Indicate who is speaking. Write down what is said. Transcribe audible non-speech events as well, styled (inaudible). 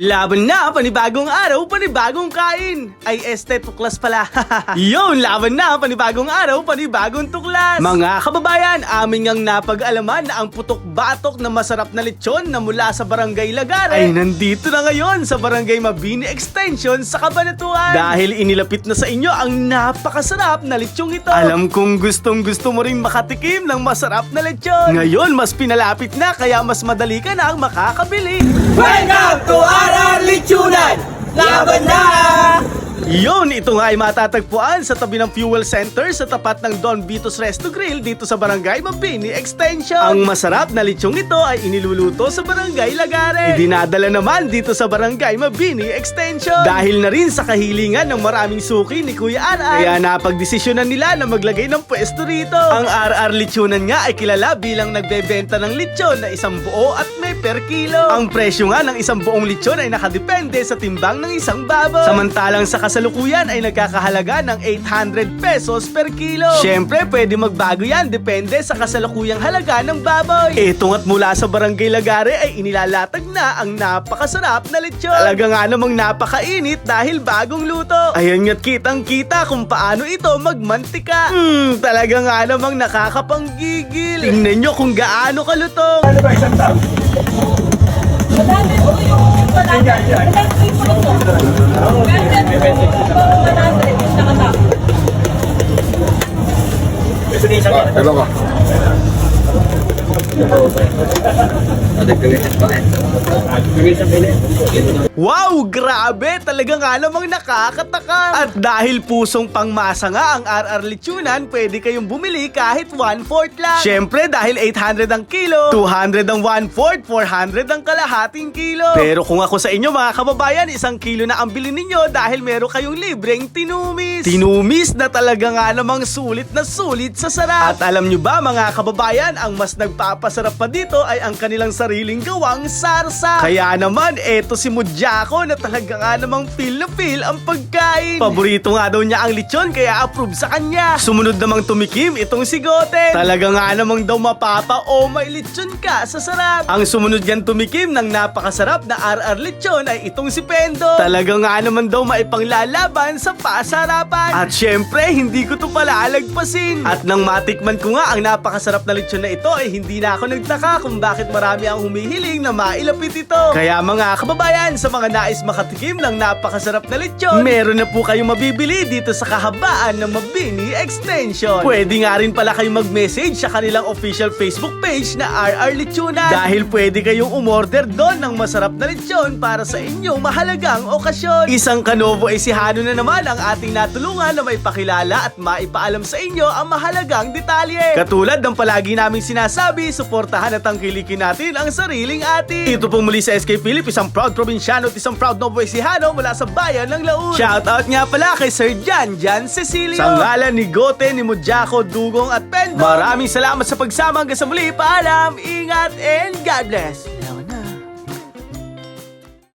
Speaker 1: Laban na, panibagong araw, panibagong kain. Ay, este, tuklas pala. (laughs) Yun, laban na, panibagong araw, panibagong tuklas. Mga kababayan, aming ang napag-alaman na ang putok-batok na masarap na lechon na mula sa Barangay Lagare ay nandito na ngayon sa Barangay Mabini Extension sa Cabanatuan. Dahil inilapit na sa inyo ang napakasarap na lechong ito. Alam kong gustong gusto mo rin makatikim ng masarap na lechon. Ngayon, mas pinalapit na kaya mas madali ka na ang makakabili.
Speaker 2: Welcome to RR Lichunan! Laban na!
Speaker 1: Yun, ito nga ay matatagpuan sa tabi ng fuel center sa tapat ng Don Vito's Resto Grill dito sa Barangay Mabini Extension. Ang masarap na lechong ito ay iniluluto sa Barangay Lagare. Idinadala naman dito sa Barangay Mabini Extension. Dahil na rin sa kahilingan ng maraming suki ni Kuya RR. Kaya napagdesisyonan nila na maglagay ng pwesto rito. Ang RR Lechonan nga ay kilala bilang nagbebenta ng lechon na isang buo at may per kilo. Ang presyo nga ng isang buong lechon ay nakadepende sa timbang ng isang baboy. Samantalang sa kasalukuyan ay nagkakahalaga ng 800 pesos per kilo. Siyempre, pwede magbago yan depende sa kasalukuyang halaga ng baboy. Ito nga't mula sa Barangay Lagare ay inilalatag na ang napakasarap na lechon. Talaga nga namang napakainit dahil bagong luto. Ayan nga't kitang kita kung paano ito magmantika. Hmm, talaga nga namang nakakapanggigil. Tingnan nyo kung gaano kalutong.
Speaker 3: Madami po yung 100. Electric po ito.
Speaker 2: Yeah.
Speaker 1: Wow, grabe! Talaga nga namang nakakatakam. At dahil pusong pangmasa nga ang RR Lechonan, pwede kayong bumili kahit 1/4 lang. Siyempre, dahil 800 ang kilo, 200 ang 1/4, 400 ang kalahating kilo. Pero kung ako sa inyo mga kababayan, isang kilo na ang bilhin ninyo dahil meron kayong libreng tinumis. Tinumis na talaga nga namang sulit na sulit sa sarap. At alam nyo ba mga kababayan, ang mas nagpapasarap pa dito ay ang kanilang sariling gawang sarsa. Kaya naman, eto si Mudyako na talaga nga namang feel na feel ang pagkain. Paborito nga daw niya ang lechon kaya approve sa kanya. Sumunod namang tumikim itong si Goten. Talaga nga namang daw mapapa o may lechon ka sa sarap. Ang sumunod yan tumikim ng napakasarap na RR lechon ay itong si Pendo. Talaga nga naman daw maipanglalaban sa pasarapan. At syempre, hindi ko to palalagpasin. At nang matikman ko nga ang napakasarap na lechon na ito ay hindi na ako nagtaka kung bakit marami ang humihiling na mailapit ito. Kaya mga kababayan, sa mga nais makatikim ng napakasarap na lechon, meron na po kayong mabibili dito sa kahabaan ng Mabini Extension. Pwede nga rin pala kayong mag-message sa kanilang official Facebook page na RR Lechonan. Dahil pwede kayong umorder doon ng masarap na lechon para sa inyong mahalagang okasyon. Isang kanovo ay si Hano na naman ang ating natulungan na may pakilala at maipaalam sa inyo ang mahalagang detalye. Katulad ng palagi naming sinasabi, suportahan at tangkilikin natin ang sariling atin. Ito po muli sa SK Philip, isang proud probinsyano at isang proud novo si Hano mula sa bayan ng Laun. Shoutout nga pala kay Sir Jan Jan Cecilio. Sa ngalan ni Gote, ni Mudjako, Dugong at Pendo. Maraming salamat sa pagsama hanggang sa muli. Paalam, ingat, and God bless.